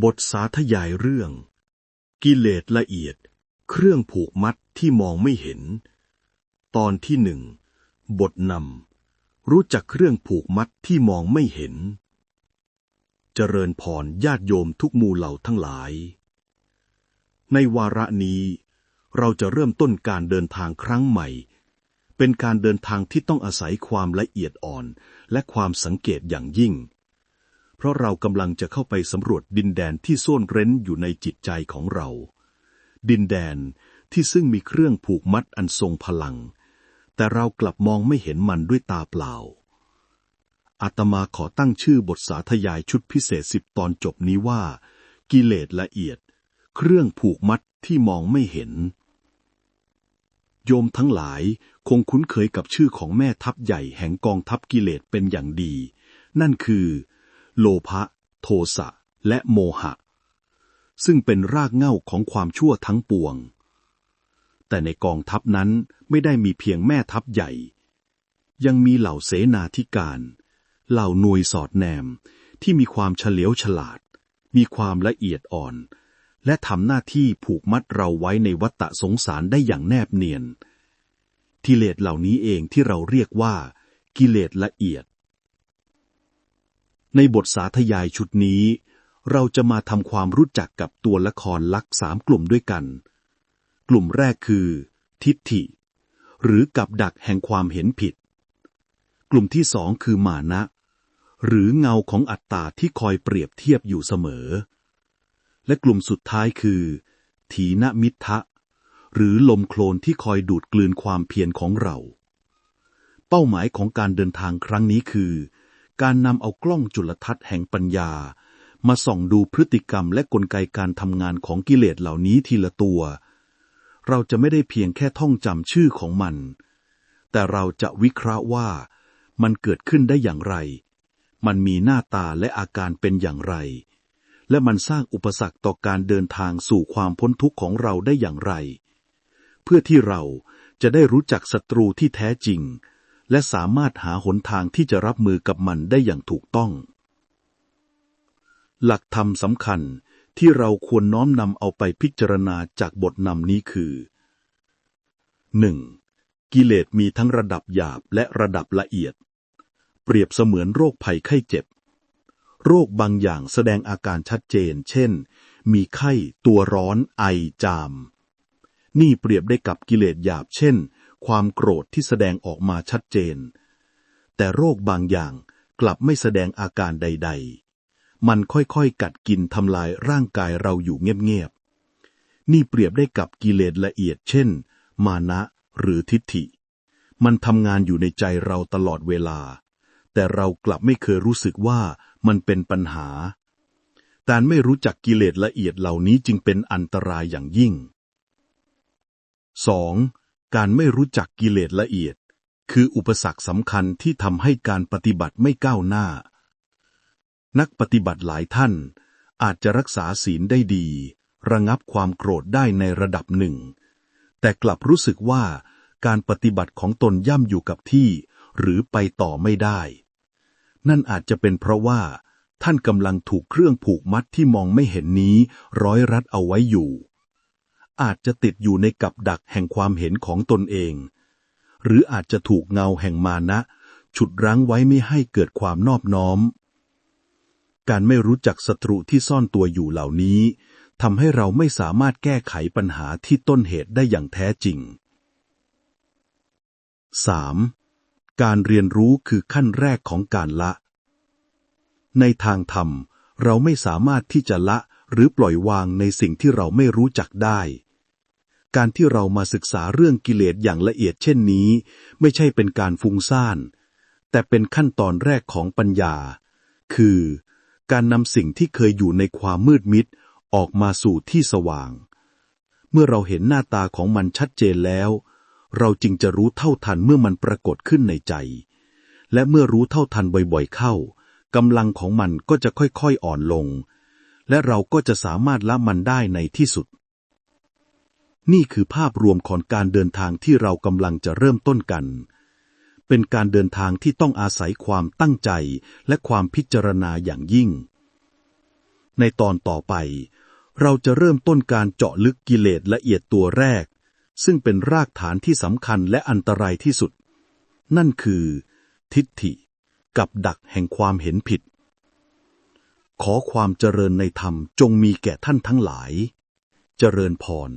บทสาธยายเรื่อง กิเลสละเอียด เครื่องผูกมัดที่มองไม่เห็น ตอนที่หนึ่ง บทนำรู้จักเครื่องผูกมัดที่มองไม่เห็น เจริญพรญาติโยมทุกหมู่เหล่าทั้งหลาย ในวาระนี้ เราจะเริ่มต้นการเดินทางครั้งใหม่ เป็นการเดินทางที่ต้องอาศัยความละเอียดอ่อนและความสังเกตอย่างยิ่ง เพราะเรากำลังจะเข้าไปสำรวจดินแดนที่ซ่อนเร้นอยู่ในจิตใจของเรา ดินแดนที่ซึ่งมีเครื่องผูกมัดอันทรงพลัง แต่เรากลับมองไม่เห็นมันด้วยตาเปล่า อาตมาขอตั้งชื่อบทสาธยายชุดพิเศษสิบตอนจบนี้ว่า กิเลสละเอียด เครื่องผูกมัดที่มองไม่เห็น โยมทั้งหลายคงคุ้นเคยกับชื่อของแม่ทัพใหญ่แห่งกองทัพกิเลสเป็นอย่างดี นั่นคือ โลภะ โทสะ และโมหะ ซึ่งเป็นรากเหง้าของความชั่วทั้งปวง แต่ในกองทัพนั้นไม่ได้มีเพียงแม่ทัพใหญ่ ยังมีเหล่าเสนาธิการ เหล่าหน่วยสอดแนมที่มีความเฉลียวฉลาด มีความละเอียดอ่อน และทำหน้าที่ผูกมัดเราไว้ในวัฏสงสารได้อย่างแนบเนียน กิเลสเหล่านี้เองที่เราเรียกว่า กิเลสละเอียด ในบทสาธยายชุดนี้ เราจะมาทำความรู้จักกับตัวละครลักสามกลุ่มด้วยกัน กลุ่มแรกคือ ทิฏฐิ หรือกับดักแห่งความเห็นผิด กลุ่มที่สองคือมานะ หรือเงาของอัตตาที่คอยเปรียบเทียบอยู่เสมอ และกลุ่มสุดท้ายคือ ถีนมิทะหรือลมโคลนที่คอยดูดกลืนความเพียรของเรา เป้าหมายของการเดินทางครั้งนี้คือ การนำเอากล้องจุลทรรศน์แห่งปัญญา มาส่องดูพฤติกรรมและกลไกการทำงานของกิเลสเหล่านี้ทีละตัว เราจะไม่ได้เพียงแค่ท่องจำชื่อของมัน แต่เราจะวิเคราะห์ว่ามันเกิดขึ้นได้อย่างไร มันมีหน้าตาและอาการเป็นอย่างไร และมันสร้างอุปสรรคต่อการเดินทางสู่ความพ้นทุกข์ของเราได้อย่างไร เพื่อที่เราจะได้รู้จักศัตรูที่แท้จริง และสามารถหาหนทางที่จะรับมือกับมันได้อย่างถูกต้อง หลักธรรมสำคัญที่เราควรน้อมนำเอาไปพิจารณาจากบทนำนี้คือ 1. กิเลสมีทั้งระดับหยาบและระดับละเอียด เปรียบเสมือนโรคภัยไข้เจ็บ โรคบางอย่างแสดงอาการชัดเจน เช่น มีไข้ ตัวร้อน ไอจาม นี่เปรียบได้กับกิเลสหยาบ เช่น ความโกรธที่แสดงออกมาชัดเจน แต่โรคบางอย่างกลับไม่แสดงอาการใด ๆ มันค่อยๆ กัดกินทำลายร่างกายเราอยู่เงียบๆ นี่เปรียบได้กับกิเลสละเอียดเช่น มานะหรือทิฏฐิ มันทำงานอยู่ในใจเราตลอดเวลา แต่เรากลับไม่เคยรู้สึกว่ามันเป็นปัญหา การไม่รู้จักกิเลสละเอียดเหล่านี้จึงเป็นอันตรายอย่างยิ่ง 2. การไม่รู้จักกิเลสละเอียด คืออุปสรรคสำคัญที่ทำให้การปฏิบัติไม่ก้าวหน้า นักปฏิบัติหลายท่าน อาจจะรักษาศีลได้ดี ระงับความโกรธได้ในระดับหนึ่ง แต่กลับรู้สึกว่าการปฏิบัติของตนย่ำอยู่กับที่ หรือไปต่อไม่ได้ นั่นอาจจะเป็นเพราะว่า ท่านกำลังถูกเครื่องผูกมัดที่มองไม่เห็นนี้ ร้อยรัดเอาไว้อยู่ อาจจะติดอยู่ในกับดักแห่งความเห็นของตนเอง หรืออาจจะถูกเงาแห่งมานะ ฉุดรั้งไว้ไม่ให้เกิดความนอบน้อม การไม่รู้จักศัตรูที่ซ่อนตัวอยู่เหล่านี้ทำให้เราไม่สามารถแก้ไขปัญหาที่ต้นเหตุได้อย่างแท้จริง 3. การเรียนรู้คือขั้นแรกของการละ ในทางธรรม เราไม่สามารถที่จะละหรือปล่อยวางในสิ่งที่เราไม่รู้จักได้ การที่เรามาศึกษาเรื่องกิเลสอย่างละเอียดเช่นนี้ ไม่ใช่เป็นการฟุ้งซ่าน แต่เป็นขั้นตอนแรกของปัญญา คือ การนำสิ่งที่เคยอยู่ในความมืดมิดออกมาสู่ที่สว่าง เมื่อเราเห็นหน้าตาของมันชัดเจนแล้ว เราจึงจะรู้เท่าทันเมื่อมันปรากฏขึ้นในใจ และเมื่อรู้เท่าทันบ่อยๆเข้ากำลังของมันก็จะค่อยๆอ่อนลง และเราก็จะสามารถละมันได้ในที่สุด นี่คือภาพรวมของการเดินทางที่เรากำลังจะเริ่มต้นกัน เป็นการเดินทางที่ต้องอาศัยความตั้งใจและความพิจารณาอย่างยิ่ง ในตอนต่อไป เราจะเริ่มต้นการเจาะลึกกิเลสละเอียดตัวแรก ซึ่งเป็นรากฐานที่สำคัญและอันตรายที่สุด นั่นคือ ทิฏฐิ กับดักแห่งความเห็นผิด ขอความเจริญในธรรมจงมีแก่ท่านทั้งหลาย เจริญพร